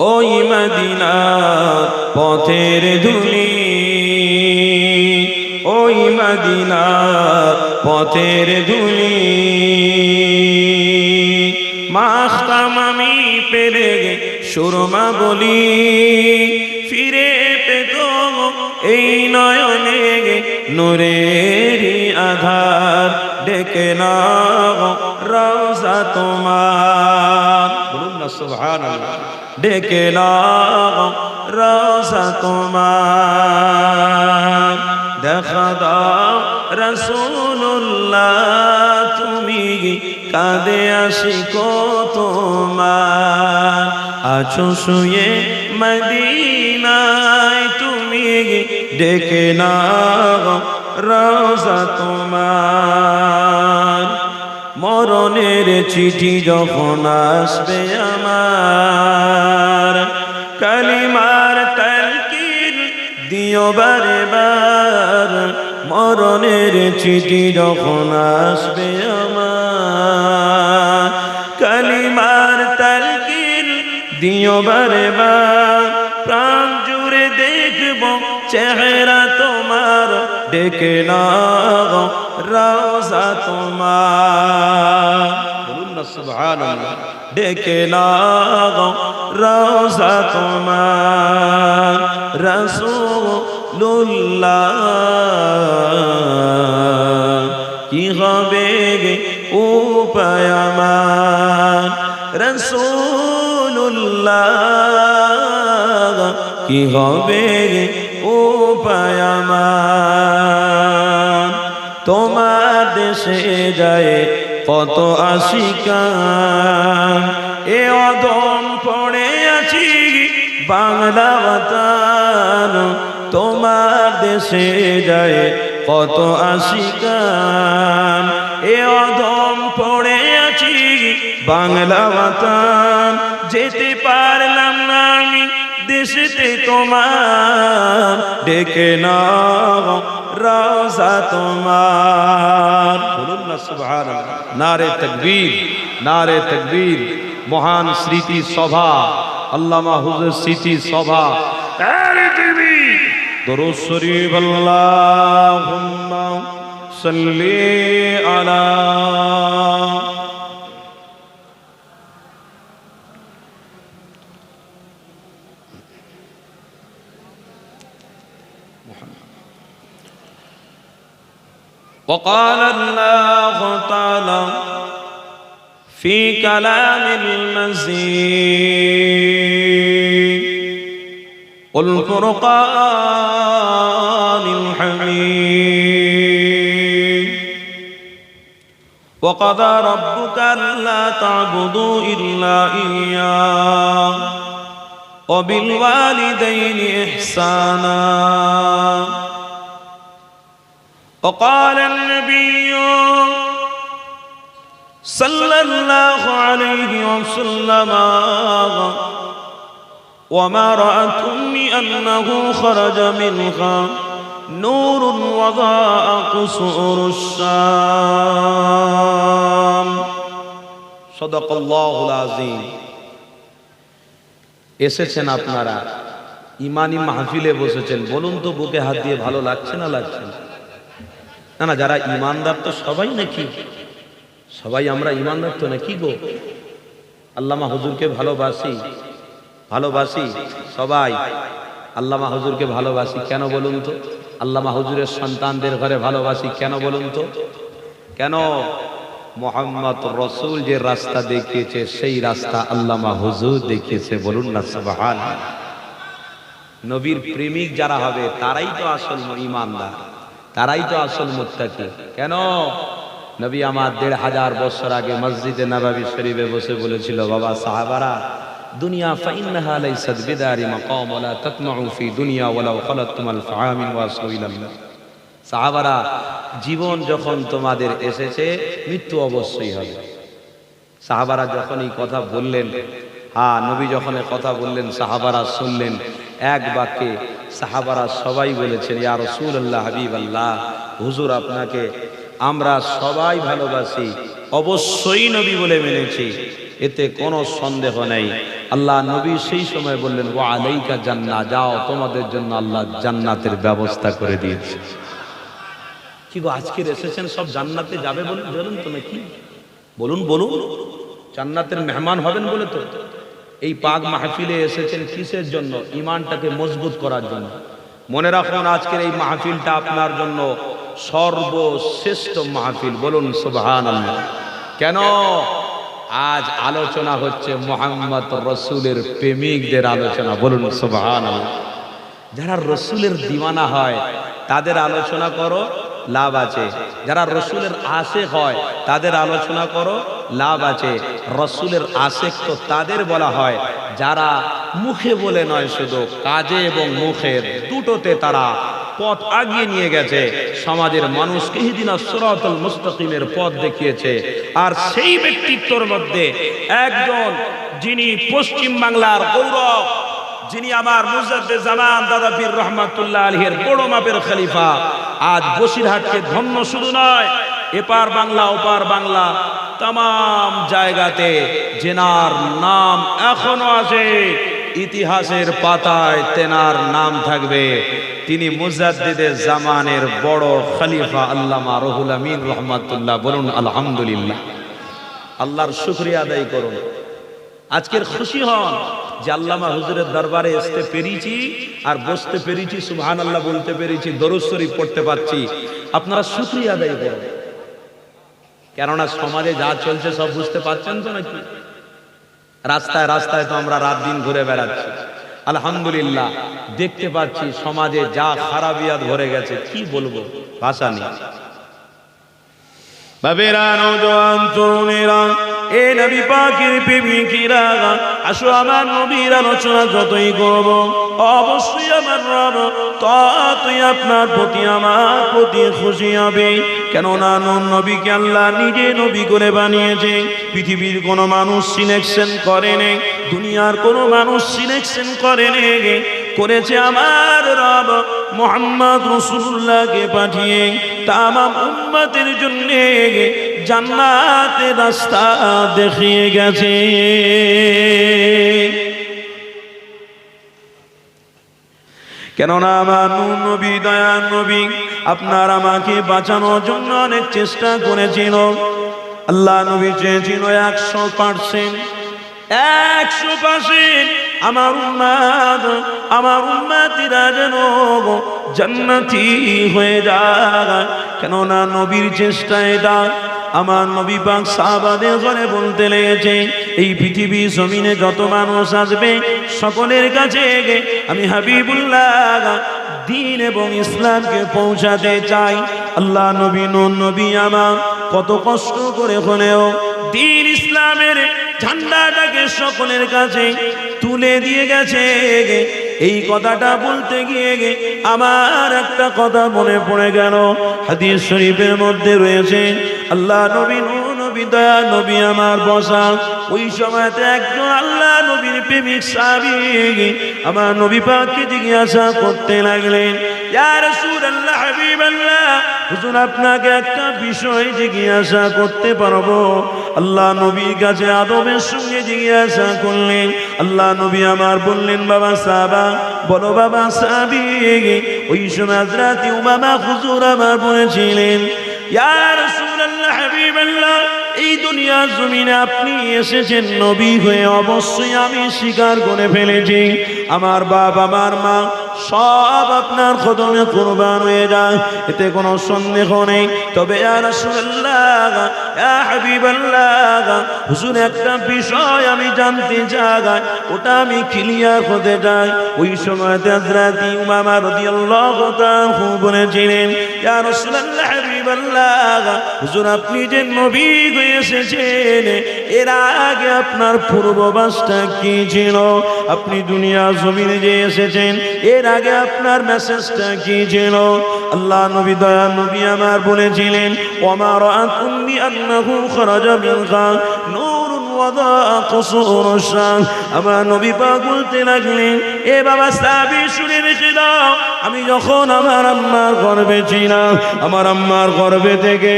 ওই মদিনা পথের ধুলি। ওই মদিনা পথের ধুলি। মাখতাম আমি পেরে সুরমা বলি। ফিরে পেত এই নয়নে নূরেরই আধার। ডেকে না রওজা তোমার। বলুন না, সুবহানাল্লাহ। ডেকে রওজা তোমার। দেখা দাও রসুল্লাহ তুমি কাঁদে আসি তোমার। আছো শুয়ে মদিনায়, তুমি ডেকে না রওজা তোমার। মরণের চিঠি যখন আসবে আমার, কালিমার তালকির দিও বারে বার মরণের চিঠি যখন আসবে আমার, কালিমার তালকির দিও বারে বার প্রাণ জুড়ে দেখব চেহারা তোমার ডেকে না রওজা তোমার বলুন না সুবহানাল্লাহ ডেকে না রওজা তোমার রাসূলুল্লাহ কি হবে গে উপায় আমার রাসূলুল্লাহ কি হবে গে উপায় আমার তোমার দেশে যায় কত আশিকান এ অদম পড়ে আছি বাংলা বাতান। তোমার দেশে যায় কত আশিকান এ অদম পড়ে আছি বাংলা বাতান। যেতে পারলাম দেশেতে তোমার ডেকে না রওজা তোমার। বলুন না সুবহানাল্লাহ। নারে তাকবীর নারে তাকবীর। মহান স্মৃতি সভা আল্লামা হুজুর স্মৃতি সভা। দরুদ শরীফ আল্লাহুম্মা সাল্লি আলা وقال الله تعالى في كلام المزيد والفرقان الحميد وقضى ربك ألا تعبدوا إلا إياه وبالوالدين إحسانا. وقال النبي صلى الله عليه وسلم وما رأت أمي أنه خرج منها نور وضاء قصور الشام صدق الله العظيم এসেছেন আপনারা ইমানি মাহফিলে বসেছেন বলুন তো বুকে হাত দিয়ে ভালো লাগছে না লাগছে না না না, যারা ইমানদার তো সবাই নাকি? সবাই আমরা ইমানদার তো নাকি গো? আল্লামা হুজুরকে ভালোবাসি ভালোবাসি সবাই। আল্লামা হুজুরকে ভালোবাসি কেন বলুন তো? আল্লামা হুজুরের সন্তানদের ঘরে ভালোবাসি কেন বলুন তো? কেন? মোহাম্মদ রসুল যে রাস্তা দেখিয়েছে, সেই রাস্তা আল্লামা হুজুর দেখিয়েছে, বলুন না সুবহান নবীর প্রেমিক যারা হবে, তারাই তো আসল ইমানদার। তারাই তো আসল মুত্তাকি। কেন? নবী আমার দেড় হাজার বছর আগে মসজিদে নবাবী শরীফে বসে বলেছিল, বাবা সাহাবারা, দুনিয়া দুনিয়া জীবন যখন তোমাদের এসেছে, মৃত্যু অবশ্যই হবে। সাহাবারা যখন এই কথা বললেন হ্যাঁ নবী যখন কথা বললেন, সাহাবারা শুনলেন এক বাক্যে সাহাবারা সবাই বলেছেন, ইয়া রসুল আল্লাহ হাবিব আল্লাহ হুজুর আপনাকে আমরা সবাই ভালোবাসি, অবশ্যই নবী বলে মেনেছি, এতে কোনো সন্দেহ নেই। আল্লাহ নবী সেই সময় বললেন ও আলাইকা জান্না যাও, তোমাদের জন্য আল্লাহ জান্নাতের ব্যবস্থা করে দিয়েছে। কি গো, আজকের এসেছেন, সব জান্নাতে যাবে বলুন বলুন তো নাকি? বলুন বলুন। জান্নাতের মেহমান হবেন বলে তো। এই পাক মাহফিলে এসেছেন কিসের জন্য? ইমানটাকে মজবুত করার জন্য। মনে রাখুন, আজকের এই মাহফিলটা আপনার জন্য সর্বশ্রেষ্ঠ মাহফিল। বলুন সুবহান কেন? আজ আলোচনা হচ্ছে মোহাম্মদ রসুলের প্রেমিকদের আলোচনা। বলুন সুবহান যারা রসুলের দিওয়ানা হয়, তাদের আলোচনা করো, লাভ আছে। যারা রসুলের আশেক হয়, তাদের আলোচনা করো লাভ আছে। রসুলের আশেক তো তাদের বলা হয়, যারা মুখে বলে নয় শুধু, কাজে এবং মুখের দুটোতে তারা পথ আগিয়ে নিয়ে গেছে। সমাজের মানুষকে হিদিনা সুরাতুল মুস্তাকিমের পথ দেখিয়েছে। আর সেই ব্যক্তিত্বর মধ্যে একজন যিনি পশ্চিম বাংলার গৌরব, যিনি আমার মুজাদ্দে জামান দাদা পীর রহমাতুল্লাহ আলহের বড় মাপের খলিফা। আজ বসিরহাটকে ধন্য শুধু নয়, এপার বাংলা, ওপার বাংলা তাম জায়গাতে জেনার নাম এখনও আছে ইতিহাসের পাতায় তেনার নাম থাকবে। তিনি মুজাদ্দিদের জামানের বড় খলিফা আল্লামা রহুল আমিন রহমাতুল্লাহ বলুন, আলহামদুলিল্লাহ। আল্লাহর শুক্রিয়া আদায় করুন। আজকের খুশি হন যে আল্লামা হুজুরের দরবারে আসতে পেরেছি আর বসতে পেরেছি সুবহান আল্লাহ বলতে পেরেছি, দরুদ পড়তে পারছি। আপনারা শুক্রিয়া আদায় করুন। কেননা সমাজে যা চলছে সব বুঝতে পারছেন তো নাকি? রাস্তায় রাস্তায় তো আমরা রাত দিন ঘুরে বেড়াচ্ছি। আলহামদুলিল্লাহ, দেখতে পাচ্ছি সমাজে যা খারাপিয়াত ভরে গেছে, কি বলব? ভাষা নেই। বাবেরা তরুণেরা এ নবী পাখির প্রেমিকিরা, আসো আমার নবীর আলোচনা যতই করব। অবশ্যই আমার রব ততই আপনার প্রতি আমার প্রতি খুশি হবে। কেননা নুন নবীকে আল্লাহ নিজে নবী করে বানিয়েছে। পৃথিবীর কোনো মানুষ সিলেকশন করে নেই, দুনিয়ার কোনো মানুষ সিলেকশন করে নেই। করেছে আমার রব মোহাম্মদ রসুল্লাহকে পাঠিয়ে তামাম উম্মতের জন্য জান্নাতের রাস্তা দেখিয়ে গেছে। কেননা আমার নবী, দয়ার নবী আপনার আমাকে বাঁচানোর জন্য অনেক চেষ্টা করেছিল। আল্লাহ নবী চেয়েছিল একশো পার্সেন্ট একশো পার্সেন্ট আমার উম্মাদ, আমার উম্মাতিরা যেন জান্নাতি হয়ে যায়। কেননা নবীর চেষ্টায় দা আমার নবী পাক সাহাবাদের ঘরে বলতে লেগেছে, এই পৃথিবী জমিনে যত মানুষ আসবে, সকলের কাছে আমি হাবিবুল্লাহ দিন এবং ইসলামকে পৌঁছাতে চাই। আল্লাহ নবী নবী আমার কত কষ্ট করে হলেও দিন ইসলামের ঝান্ডাটাকে সকলের কাছে তুলে দিয়ে গেছে এই কথাটা বলতে গিয়ে গে, আমার একটা কথা মনে পড়ে গেল। হাদিস শরীফের মধ্যে রয়েছে, আল্লাহ নবী নূর, নবী আমার ওই সময়তে আল্লাহ প্রেমিক আমার নবী পাককে জিজ্ঞাসা করতে লাগলেন রাসূলুল্লাহ, হাবিবাল্লাহ হুজুর, আপনাকে একটা বিষয় জিজ্ঞাসা করতে পারব। আল্লাহ নবীর কাছে আদবের সঙ্গে জিজ্ঞাসা করলেন। আল্লাহ নবী আমার বললেন, বাবা সাবা বলো বাবা সাবি ওই সময় হাজরাতি উমামা হুজুর আমার বলেছিলেন, ইয়া রাসূলুল্লাহ, হাবিবাল্লাহ এই দুনিয়ার জমিনে আপনি এসেছেন নবী হয়ে অবশ্যই আমি স্বীকার করে ফেলেছি। আমার বাপ, আমার মা সব আপনার কদমে কোরবান হয়ে যায়, এতে কোনো সন্দেহ নেই। তবে আর হুজুর, একটা বিষয় আমি জানতে চাই, ওটা আমি ক্লিয়ার হতে চাই। ওই সময় হাজরাতি উমামা রাদিয়াল্লাহু বলেছিলেন, ইয়া রাসূলুল্লাহ হাবিবাল্লাহ হুজুর, আপনি যে নবী হয়ে এসেছেন, এর আগে আপনার পূর্ববাসটা কি ছিল? আপনি দুনিয়া জমিনে যে এসেছেন, এর আগে আপনার মেসেজটা কি ছিল? আল্লাহ নবী, দয়া নবী আমার বলেছিলেন ওমার আতুম্বি আন্নাহু খরাজা মিনকা নূরুন ওয়াদা কুসুর আমার নবী পাক বলতে লাগলেন, এ বাবা, সাহাবী, শুনে রেখে দাও, আমি যখন আমার আম্মার গর্বে ছিলাম, আমার আম্মার গর্বে থেকে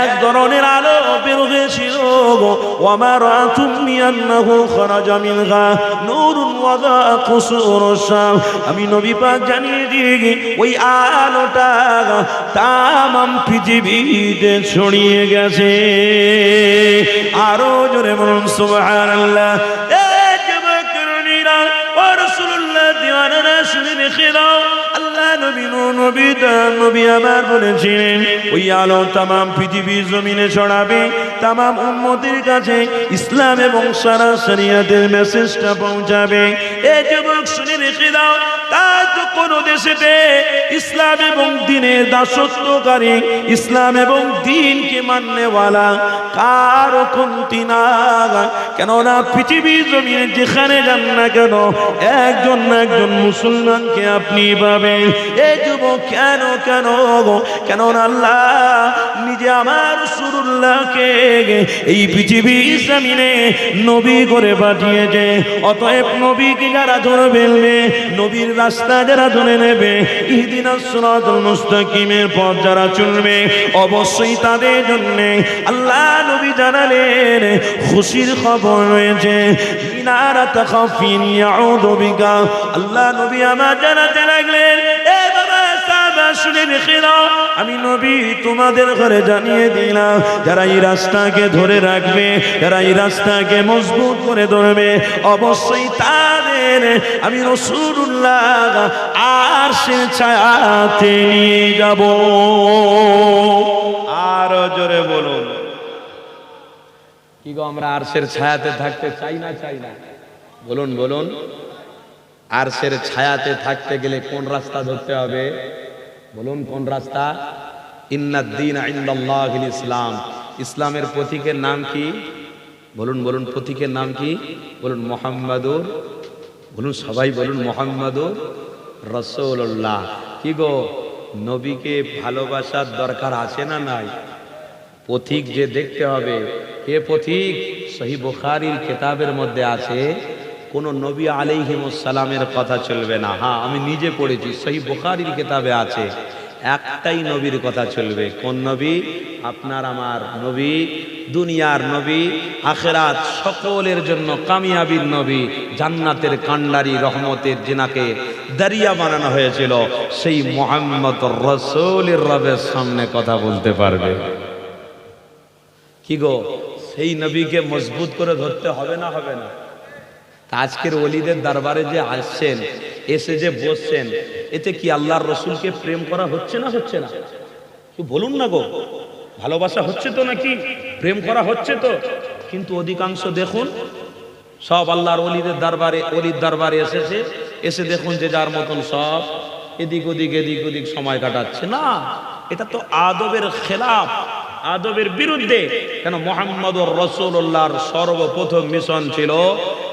এক ধরনের আলো বের হয়েছিল গো। আমার তুমি আন্নাহু খরাজা মিনহা, নূরুন ওয়াদা কুসুর শাম আমি নবী পাক জানিয়ে দিয়ে ওই আলোটা তামাম পৃথিবীতে ছড়িয়ে গেছে। আরও জোরে বলুন দাও। আল্লাহ নবী নূর, নবী তার নবী আমার বলেছিলেন, ওই আলো তামাম পৃথিবী জমিনে ছড়াবে। কাছে ইসলাম এবং সারা শরিয়াতের মেসেজটা পৌঁছাবে। এ যুবক শুনে রেখে দাও কোন দেশেতে ইসলাম এবং দিনের দাসত্বকারী ইসলাম এবং দিনকে মাননেওয়ালা কারও কমতি না। কেননা পৃথিবী জমিনে যেখানে যান না কেন, একজন না একজন মুসলমানকে আপনি পাবেন। এই যুবক কেন কেন কেননা আল্লাহ নিজে আমার সুরুল্লাহকে এই পৃথিবী জমিনে নবী করে পাঠিয়েছে। অতএব নবীকে যারা ধরে ফেলবে নবীর রাস্তা যারা ধরে নেবে। মুস্তাকিমের পথ যারা চলবে, অবশ্যই তাদের জন্য আল্লাহ নবী জানালেন, খুশির খবর রয়েছে। আল্লাহ নবী আমার জানাতে লাগলেন শুনে রেখে দাও আমি নবী তোমাদের ঘরে জানিয়ে দিলাম যারা এই রাস্তাকে ধরে রাখবে যারা এই রাস্তাকে মজবুত করে ধরবে অবশ্যই তাদের আমি রসুল্লাহ আর সে ছায়াতে নিয়ে যাব। আরও জোরে বলুন। কি গো আমরা আরশের ছায়াতে থাকতে চাই না চাই না? বলুন বলুন। আরশের ছায়াতে থাকতে গেলে কোন রাস্তা ধরতে হবে? বলুন, কোন রাস্তা? ইন্নাদ্দিন ইন্দাল্লাহিল ইসলাম। ইসলামের প্রতীকের নাম কি? বলুন বলুন, প্রতীকের নাম কি? বলুন মোহাম্মদুর বলুন, সবাই বলুন মোহাম্মদুর রসৌল্লাহ কি গো, নবীকে ভালোবাসার দরকার আছে না নাই? পথিক যে দেখতে হবে। কে পথিক সহি বুখারির কেতাবের মধ্যে আছে। কোন নবী আলাইহিমসালামের কথা চলবে না। হ্যাঁ আমি নিজে পড়েছি সেই বুখারির কেতাবে আছে, একটাই নবীর কথা চলবে। কোন নবী? আপনার আমার নবী, দুনিয়ার নবী, আখেরাত সকলের জন্য কামিয়াবির নবী, জান্নাতের কান্ডারি রহমতের জিনাকে দারিয়া বানানো হয়েছিল। সেই মোহাম্মদ রসৌলের রবের সামনে কথা বলতে পারবে। কি গো? সেই নবীকে মজবুত করে ধরতে হবে না হবে না? আজকের অলিদের দরবারে যে আসছেন, এসে যে বসছেন, এতে কি আল্লাহর রসুলকে প্রেম করা হচ্ছে না হচ্ছে না? বলুন না গো, ভালোবাসা হচ্ছে তো নাকি? প্রেম করা হচ্ছে তো? কিন্তু অধিকাংশ দেখুন, সব আল্লাহর অলিদের দরবারে অলির দরবারে এসেছে, এসে দেখুন যে যার মতন সব এদিক ওদিক এদিক ওদিক সময় কাটাচ্ছে। না, এটা তো আদবের খেলাফ, আদবের বিরুদ্ধে। কেন মোহাম্মদ রসুল্লাহর সর্বপ্রথম মিশন ছিল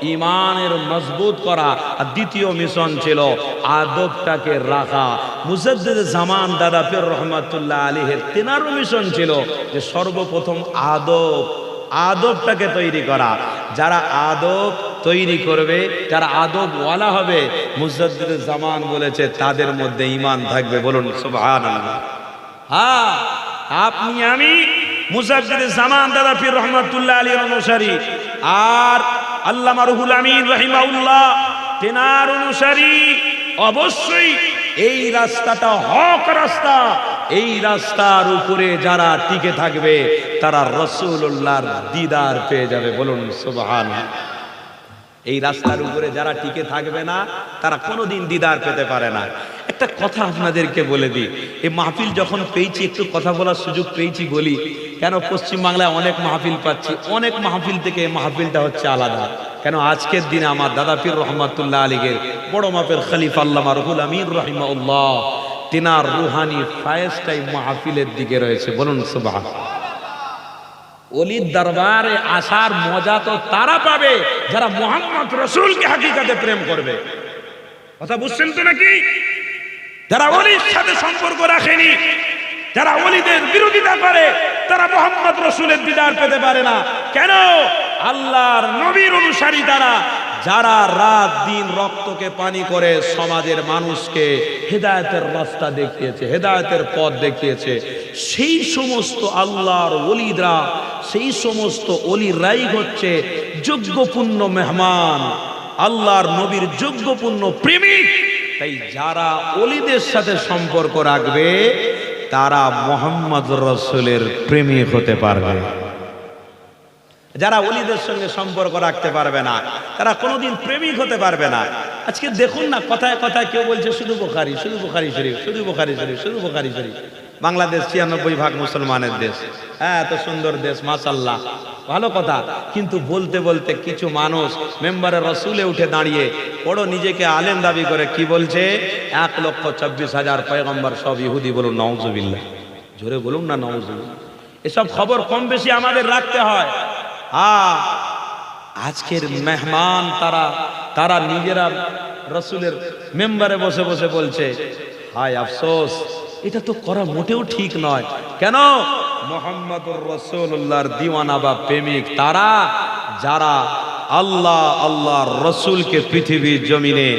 ইমানের মজবুত করা আর দ্বিতীয় মিশন ছিল আদবটাকে রাখা। মুজাদ্দিদ জামান দাদা ফির রহমাতুল্লাহ আলীহের তেনারও মিশন ছিল যে সর্বপ্রথম আদব, আদবটাকে তৈরি করা। যারা আদব তৈরি করবে, যারা আদব ওয়ালা হবে, মুজাদ্দিদ জামান বলেছে, তাদের মধ্যে ইমান থাকবে। বলুন, সুবহানাল্লাহ। হ্যাঁ আপনি, আমি, মুজাদ্দিদ জামান দাদা ফির রহমাতুল্লাহ আলী অনুসারী। আর আল্লামা রুহুল আমিন রহিমাউল্লাহ তেনার অনুসারী, অবশ্যই এই রাস্তাটা হক রাস্তা। এই রাস্তার উপরে যারা টিকে থাকবে, তারা রসুল্লাহর দিদার পেয়ে যাবে, বলুন সুবহান এই রাস্তার উপরে যারা টিকে থাকবে না, তারা কোনোদিন দিদার পেতে পারে না। একটা কথা আপনাদেরকে বলে দিই, এই মাহফিল যখন পেয়েছি, একটু কথা বলার সুযোগ পেয়েছি বলি কেন পশ্চিমবাংলায় অনেক মাহফিল পাচ্ছি? অনেক মাহফিল থেকে মাহফিলটা হচ্ছে আলাদা। কেন আজকের দিনে আমার দাদা পীর রহমাতুল্লাহ আলীগের বড় মাপের খলিফা আল্লামা রহুল আমির রহিমাউল্লাহ তিনার রুহানি ফায়েজটাই মাহফিলের দিকে রয়েছে। বলুন সুবাহ অলির দরবারে আসার মজা তো তারা পাবে, যারা মোহাম্মদ রসুলকে হাকিকাতে প্রেম করবে। কথা বুঝছেন তো নাকি? যারা অলির সাথে সম্পর্ক রাখেনি, যারা অলিদের বিরোধিতা করে তারা মোহাম্মদ রসুলের দিদার পেতে পারে না। কেন? আল্লাহর নবীর অনুসারী তারা, যারা রাত দিন রক্তকে পানি করে সমাজের মানুষকে হেদায়তের রাস্তা দেখিয়েছে, হেদায়তের পথ দেখিয়েছে। সেই সমস্ত আল্লাহর অলিদরা সেই সমস্ত অলিরাই হচ্ছে যোগ্যপূর্ণ মেহমান। আল্লাহর নবীর যোগ্যপূর্ণ প্রেমিক। তাই যারা অলিদের সাথে সম্পর্ক রাখবে তারা মোহাম্মদ রসুলের প্রেমী হতে পারবে। যারা অলিদের সঙ্গে সম্পর্ক রাখতে পারবে না, তারা কোনোদিন প্রেমিক হতে পারবে না। আজকে দেখুন না, কথায় কথায় কেউ বলছে, শুধু বোখারি শুধু বোখারি শরীফ, শুধু বোখারি শরীফ, শুধু বোখারি শরীফ। বাংলাদেশ ছিয়ানব্বই ভাগ মুসলমানের দেশ। হ্যাঁ এত সুন্দর দেশ মাসাল্লাহ ভালো কথা। কিন্তু বলতে বলতে কিছু মানুষ মেম্বারের রসুলে উঠে দাঁড়িয়ে বড় নিজেকে আলেম দাবি করে কি বলছে? এক লক্ষ চব্বিশ হাজার পয়গম্বর সব ইহুদি বলুন নওজুবিল্লাহ জোরে বলুন না নওজুবিল্লাহ এসব খবর কম বেশি আমাদের রাখতে হয়। হ্যাঁ আজকের মেহমান তারা তারা নিজেরা রসুলের মেম্বারে বসে বসে বলছে, হায় আফসোস এটা তো করা মোটেও ঠিক নয়। কেন? মোহাম্মদুর রসুল্লাহর দিওয়ানা বা প্রেমিক তারা, যারা আল্লাহ আল্লাহ রসুলকে পৃথিবীর জমিনে,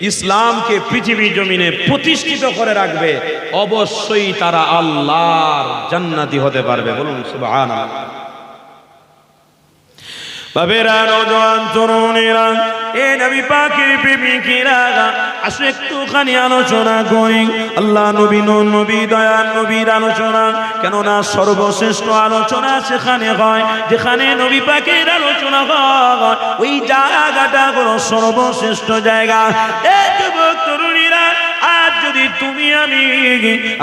ইসলামকে পৃথিবীর জমিনে প্রতিষ্ঠিত করে রাখবে, অবশ্যই তারা আল্লাহর জান্নাতি হতে পারবে। বলুন, সুবহানাল্লাহ। বাবেরা নজওয়ান তরুণেরা, এ নবী পাকের প্রেমিকেরা আসো একটুখানি আলোচনা করি। আল্লাহ নবী নবী দয়ার নবীর আলোচনা। কেননা সর্বশ্রেষ্ঠ আলোচনা সেখানে হয়, যেখানে নবী পাকের আলোচনা হয়। ওই জায়গাটা হলো সর্বশ্রেষ্ঠ জায়গা। এ যুবক, তরুণীরা, আজ যদি তুমি আমি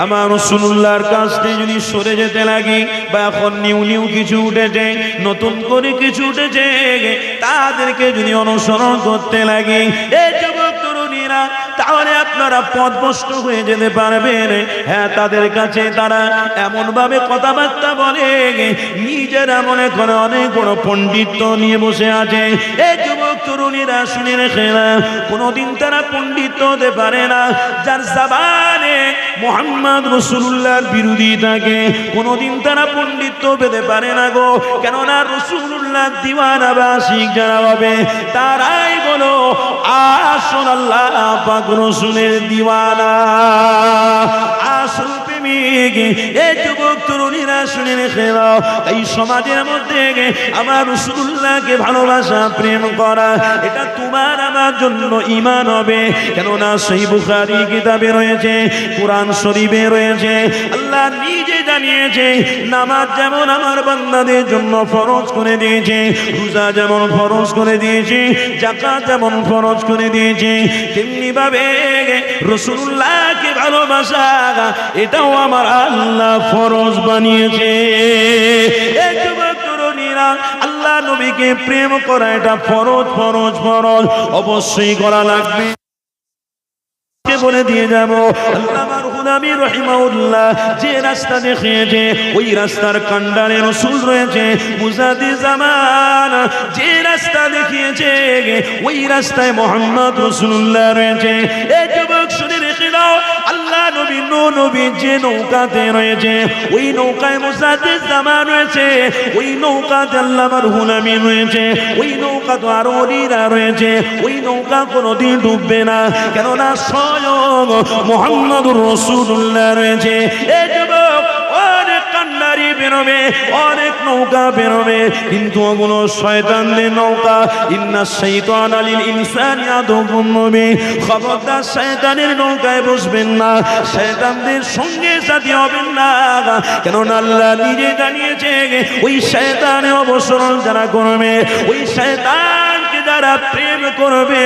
আমার রসুল্লাহর কাছ থেকে যদি সরে যেতে লাগি, বা এখন নিউ নিউ কিছু উঠেছে, নতুন করে কিছু উঠেছে, তাদেরকে যদি অনুসরণ করতে লাগি তরুণীরা তাহলে আপনারা পথভ্রষ্ট হয়ে যেতে পারবেন। হ্যাঁ তাদের কাছে তারা এমন ভাবে কথাবার্তা বলে, নিজেরা মনে করে অনেক বড় পণ্ডিত নিয়ে বসে আছে। এই যুবক, তরুণীরা, শুনে রেখে না কোনোদিন তারা পণ্ডিত হতে পারে না। যার জাবানে মোহাম্মদ রসুল্লাহর বিরোধী থাকে কোনোদিন তারা পণ্ডিত্য পেতে পারে না গো। কেননা রসুল্লাহ দিওয়ানা বা শিখ যারা হবে, তারাই বলো, আসল আল্লাহ পাক রসুলের দিওয়ানা। শুনে রেখে দাও। এই সমাজের মধ্যে আমার রসুল্লাহকে ভালোবাসা, প্রেম করা, এটা তোমার আমার জন্য ইমান হবে। কেননা সেই বুখারি কিতাবে রয়েছে, কোরআন শরীফে রয়েছে, আল্লাহ নিজে জানিয়েছে, নামাজ যেমন আমার বান্দাদের জন্য ফরজ করে দিয়েছে, রোজা যেমন ফরজ করে দিয়েছে জাকাত যেমন ফরজ করে দিয়েছে তেমনি ভাবে রসুল্লাহকে ভালোবাসা, এটাও আমার আল্লাহ ফরজ বানিয়েছে। আল্লাহ নবীকে প্রেম করা, এটা ফরজ ফরজ ফরজ, অবশ্যই করা লাগবে। কে বলে দিয়ে যাব। আল্লামার হুদামি রহিমাউল্লাহ, যে রাস্তা দেখিয়েছে, ওই রাস্তার কান্ডারে রসুল রয়েছে, মুজাদি জামান, যে রাস্তা দেখিয়েছে, ওই রাস্তায় মোহাম্মদ রসুল্লাহ রয়েছে। যে নৌকাতে রয়েছে। ওই নৌকায় মুসাদের জামা রয়েছে। ওই নৌকাতে হুনামি রয়েছে। ওই নৌকা তো আরও রয়েছে। ওই নৌকা কোনোদিন ডুববে না। কেননা স্বয়ং মোহাম্মদুর রসুল্লাহ রয়েছে। কান্নারি বেরোবে, অনেক নৌকা বেরোবে, কিন্তু ওগুলো শয়তানদের নৌকা। ইন্না শৈতান আলিল ইনসান নবী খবরদার শয়তানের নৌকায় বসবেন না, শয়তানদের সঙ্গে সাথী হবেন না। কেননা আল্লাহ নিজে জানিয়েছে, ওই শয়তানের অবসরণ যারা করবে, ওই শয়তানকে যারা প্রেম করবে,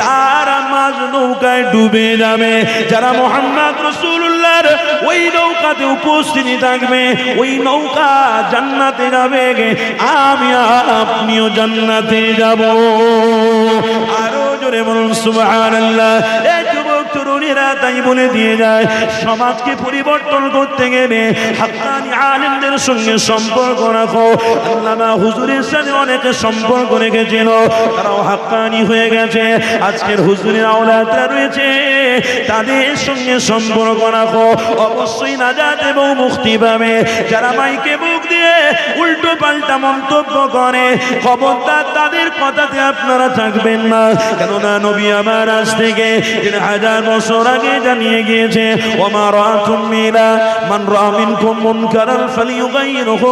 তারা মাঝ নৌকায় ডুবে যাবে। যারা মোহাম্মদ রসুল্লাহর ওই নৌকাতে উপস্থিতি থাকবে, ওই নৌকা জান্নাতে যাবে আমি আপনিও জান্নাতে যাব। আরও জোরে বলুন, সুবহানাল্লাহ। তরুণীরা তাই বলে দিয়ে যায়, সমাজকে পরিবর্তন করতে গেলে হাক্কানি আলেমদের সঙ্গে সম্পর্ক রাখো। আল্লামা হুজুরের সাথে অনেকে সম্পর্ক রেখেছিল, তারাও হাক্কানি হয়ে গেছে। আজকের হুজুরের আওলাদরা রয়েছে, তাদের সঙ্গে সম্পর্ক রাখো। অবশ্যই নাজাত এবং মুক্তি পাবে। যারা মাইকে মুখ দিয়ে উল্টো পাল্টা মন্তব্য করে, খবরদার তাদের কথাতে আপনারা থাকবেন না। কেননা নবী আমার আজ থেকে হাজার বছর আগে জানিয়ে গিয়েছে মান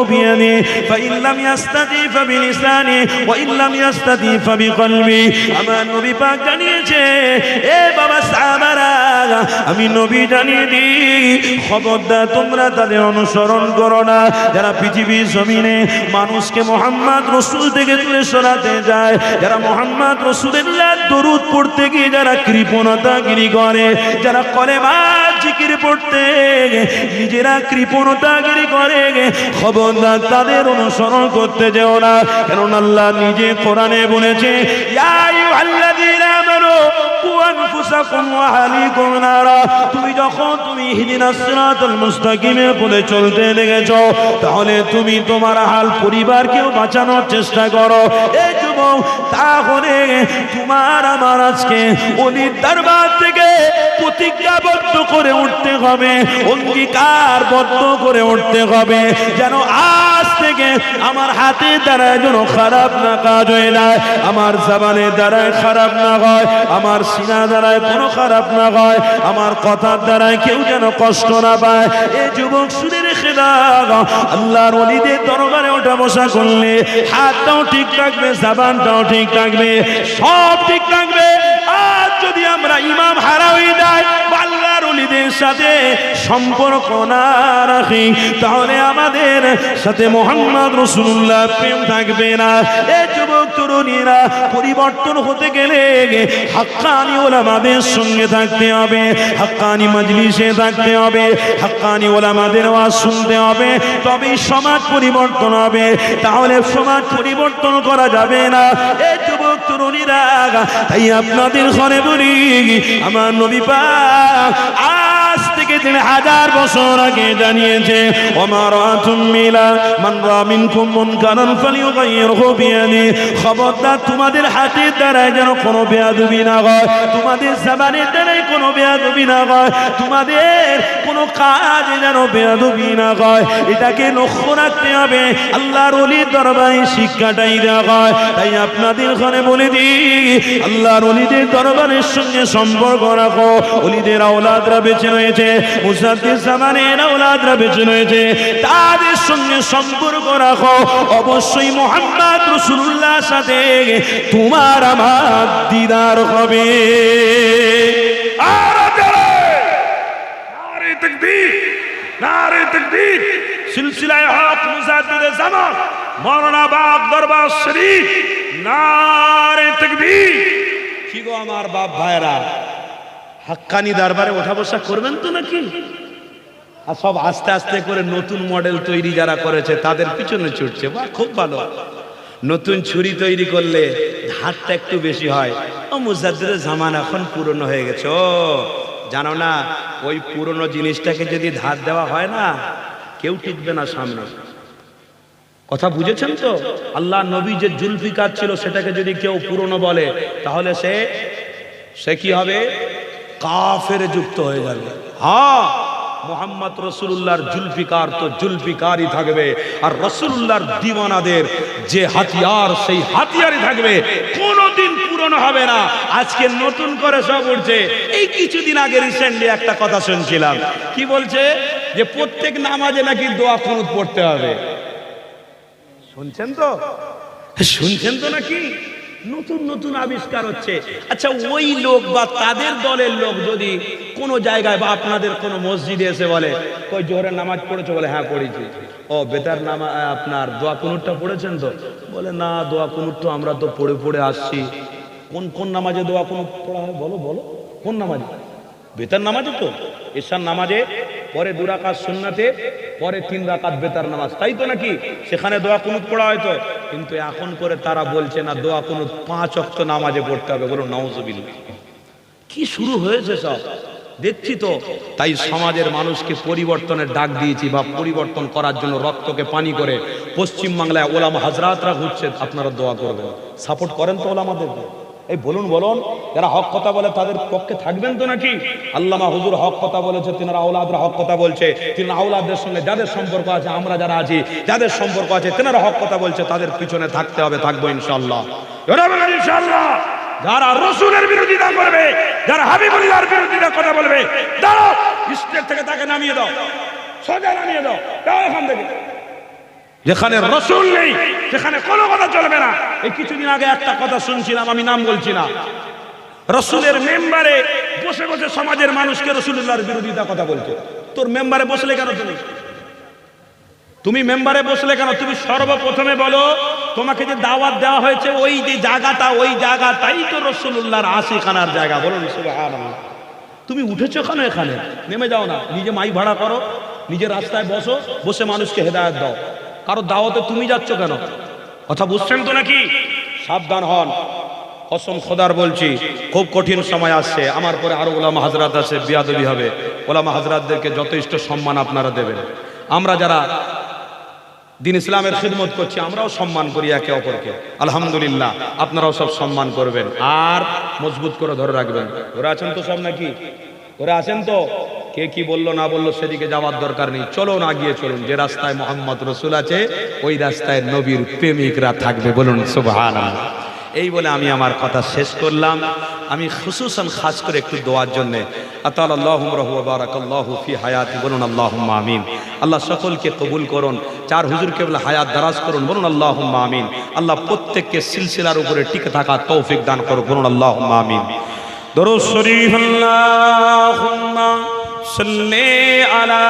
বিয়াদি ফাইন লাম লাম আমার নবী পাক জানিয়েছে, এ বাবা সাহাবারা, আমি নবী জানিয়ে দিই, খবরদার তোমরা তাদের অনুসরণ করো না। যারা পৃথিবীর জমিনে মানুষকে মোহাম্মদ রসুল থেকে তুলে সরাতে যায়, যারা মোহাম্মদ রসুলের দরুদ পড়তে গিয়ে যারা কৃপণতাগিরি করে যারা করে মা জিকির পড়তে নিজেরা কৃপণতাগিরি করে খবরদার তাদের অনুসরণ করতে যেও না। কারণ আল্লাহ নিজে কোরআনে বলেছে, ইয়া বাঁচানোর চেষ্টা তোমার থেকে প্রতিজ্ঞাবদ্ধ করে উঠতে হবে, অঙ্গীকারবদ্ধ করে উঠতে হবে, যেন আজ থেকে আমার হাতে দ্বারা যেন খারাপ না কাজ হয়ে যায় আমার জাবানের দ্বারায় খারাপ না হয়, আমার সিনা দ্বারায় কোনো খারাপ না হয়, আমার কথার দ্বারায় কেউ যেন কষ্ট না পায়। এ যুবক শুনে রেখে দাও, আল্লাহর অলিদের দরবারে ওঠা বসা করলে হাতটাও ঠিক থাকবে, জাবানটাও ঠিক থাকবে, সব ঠিক থাকবে। আর যদি আমরা ইমাম হারা হয়ে আল্লাহর অলিদের সাথে সম্পর্ক না রাখি, তাহলে আমাদের সাথে মোহাম্মদ রসুল্লাহ প্রেম থাকবে না। এ যুবক, তরুণীরা, পরিবর্তন হতে গেলে হাক্কানি ওলামাদের সঙ্গে থাকতে হবে, হাক্কানি মজলিসে থাকতে হবে, হাক্কানি ওলামাদের ওয়াজ শুনতে হবে। তবেই সমাজ পরিবর্তন হবে, তাহলে সমাজ পরিবর্তন করা যাবে না। তরুণীরা তাই আপনাদের ঘরে বলি আমার নবী পা থেকে তিন হাজার বছর আগে জানিয়েছে মিলা খবরদার, তোমাদের হাতের দ্বারা যেন কোনো বেয়াদবি না হয়, তোমাদের জবানের দ্বারাই কোনো বেয়াদবি না হয়, তোমাদের কোনো কাজ যেন বেয়াদবি না হয়। এটাকে লক্ষ্য রাখতে হবে, আল্লাহর অলির দরবারে শিক্ষাটাই দেওয়া হয়। তাই আপনাদের ঘরে বলে দিই, আল্লাহর অলিদের দরবারের সঙ্গে সম্পর্ক রাখো। অলিদের আওলাদরা বেঁচে রয়েছে মুসাদ্দির জামানের আওলাদরা বেঁচে রয়েছে তাদের সঙ্গে সম্পর্ক রাখো। অবশ্যই মোহাম্মদ রসুল্লাহ সাথে তোমার আমার দিদার হবে। আর নারে তাকবীর নারে হক মুজাদ্দিদ জামান মাওলানা বাগ দরবার শরীফ নারে তাকবীর। কি গো আমার বাপ ভাইরা হাক্কানি দরবারে ওঠা বসা করবেন তো নাকি? আর সব আস্তে আস্তে করে নতুন মডেল তৈরি যারা করেছে, তাদের পিছনে ছুটছে। বাহ, খুব ভালো। নতুন ছুরি তৈরি করলে ধারটা একটু বেশি হয়। ও মুজাদ্দিদের জামান এখন পুরনো হয়ে গেছে। ও, জানো না, ওই পুরনো জিনিসটাকে যদি ধার দেওয়া হয় না, কেউ টিকবে না সামনে। কথা বুঝেছেন তো? আল্লাহ নবী যে জুলফিকার ছিল, সেটাকে যদি কেউ পুরনো বলে, তাহলে সে সে কি হবে? কাফের যুক্ত হয়ে যাবে। হ্যাঁ মোহাম্মদ রসুল্লাহর জুলফিকার তো জুলফিকারই থাকবে। আর রসুল্লাহর দিওয়ানাদের যে হাতিয়ার, সেই হাতিয়ারই থাকবে। কোনোদিন পুরনো হবে না। আজকে নতুন করে সব উঠছে। এই কিছুদিন আগে রিসেন্টলি একটা কথা শুনছিলাম। কি বলছে? যে প্রত্যেক নামাজে নাকি দোয়া কুনুত পড়তে হবে। শুনছেন তো? শুনছেন তো নাকি? নতুন নতুন আবিষ্কার হচ্ছে। আচ্ছা ওই লোক বা তাদের দলের লোক যদি কোনো জায়গায় বা আপনাদের কোনো মসজিদে এসে বলে, কই জোহরের নামাজ পড়েছো? বলে হ্যাঁ পড়েছি। ও, বেতার নামা আপনার দোয়া কুনুরটা পড়েছেন তো? বলে, না, দোয়া কুনুর তো আমরা তো পড়ে পড়ে আসছি। কোন কোন নামাজে দোয়া কুনুর পড়া হয়? বলো বলো। কোন নামাজে? বেতার নামাজে তো? এসার নামাজে, পরে দু রাকাত সুন্নাতে পরে তিন রাকাত বেতার নামাজ। তাই তো নাকি? সেখানে দোয়া কুনুত পড়া হয়তো। কিন্তু এখন করে তারা বলছে না, দোয়া কুনুত পাঁচ অক্ত নামাজে পড়তে হবে বলো নওজবিল কি শুরু হয়েছে সব? দেখছি তো। তাই সমাজের মানুষকে পরিবর্তনের ডাক দিয়েছি বা পরিবর্তন করার জন্য রক্তকে পানি করে পশ্চিম বাংলায় ওলামা হাজরাতরা ঘুরছে আপনারা দোয়া করবেন। সাপোর্ট করেন তো ওলামাদেরকে। এই বলুন বলুন, যারা হক কথা বলে তাদের পক্ষে থাকবেন তো নাকি? আল্লামা হুজুর হক কথা বলেছে, তিনারা আউলাদরা হক কথা বলছে, তিনারা আউলাদের সঙ্গে যাদের সম্পর্ক আছে, আমরা যারা আছি, যাদের সম্পর্ক আছে, তেনারা হক কথা বলছে, তাদের পিছনে থাকতে হবে, থাকব ইনশাল্লাহ ইনশাল্লাহ যারা রসুলের বিরোধিতা করবে, যারা হাবিবুল্লাহর বিরোধিতা কথা বলবে, দাঁড়াও, স্টেজ থেকে তাকে নামিয়ে দাও, সোজা নামিয়ে দাও দাও এখান থেকে। যেখানে রসুল নেই সেখানে কোনো কথা চলবে না। এই কিছুদিন আগে একটা কথা শুনছিলাম, আমি নাম বলছি না। রসুলের মেম্বারে বসে বসে সমাজের মানুষকে রসুল্লাহর বিরোধিতা কথা বলছে। তোর মেম্বারে বসলে কেন তুমি? তুমি মেম্বারে বসলে কেন? তুমি সর্বপ্রথমে বলো, তোমাকে যে দাওয়াত দেওয়া হয়েছে, ওই যে জায়গাটা, ওই জায়গাটাই তো রসুল্লাহর আশিখানার জায়গা। সুবহানাল্লাহ। তুমি উঠেছো কেন এখানে? নেমে যাও না। নিজে মাই ভাড়া করো নিজের রাস্তায় বসো, বসে মানুষকে হেদায়ত দাও। কারও দাওয়াতে তুমি যাচ্ছ কেন? কথা বুঝছেন তো নাকি? সাবধান হন। কসম খোদার বলছি, খুব কঠিন সময় আসছে। আমার পরে আরও ওলামা হাজরাত আছে, বিয়াদবি হবে। ওলামা হাজরাতদেরকে যথেষ্ট সম্মান আপনারা দেবেন। আমরা যারা দিন ইসলামের খিদমত করছি, আমরাও সম্মান করি একে অপরকে। আলহামদুলিল্লাহ, আপনারাও সব সম্মান করবেন। আর মজবুত করে ধরে রাখবেন। ধরে আছেন তো সব নাকি? ধরে আছেন তো? কে কি বলল, না বলল সেদিকে যাওয়ার দরকার নেই। চলো না গিয়ে চলুন। যে রাস্তায় মোহাম্মদ রসুল আছে, ওই রাস্তায় নবীর প্রেমিকরা থাকবে। বলুন, সুবহানাল্লাহ। এই বলে আমি আমার কথা শেষ করলাম। আমি খুসুসান খাস করে একটু দোয়ার জন্যে আতাল আল্লাহুম হায়াতি, বলুন, আল্লাহুম্মা আমিন। আল্লাহ সকলকে কবুল করুন। চার হুজুরকে বলে হায়াত দারাজ করুন, বলুন, আল্লাহুম্মা আমিন। আল্লাহ প্রত্যেককে সিলসিলার উপরে টিকে থাকা তৌফিক দান করুন বলুন, আল্লাহুম্মা আমিন। দরুদ শরীফ, আল্লাহুম্মা সাল্লি আলা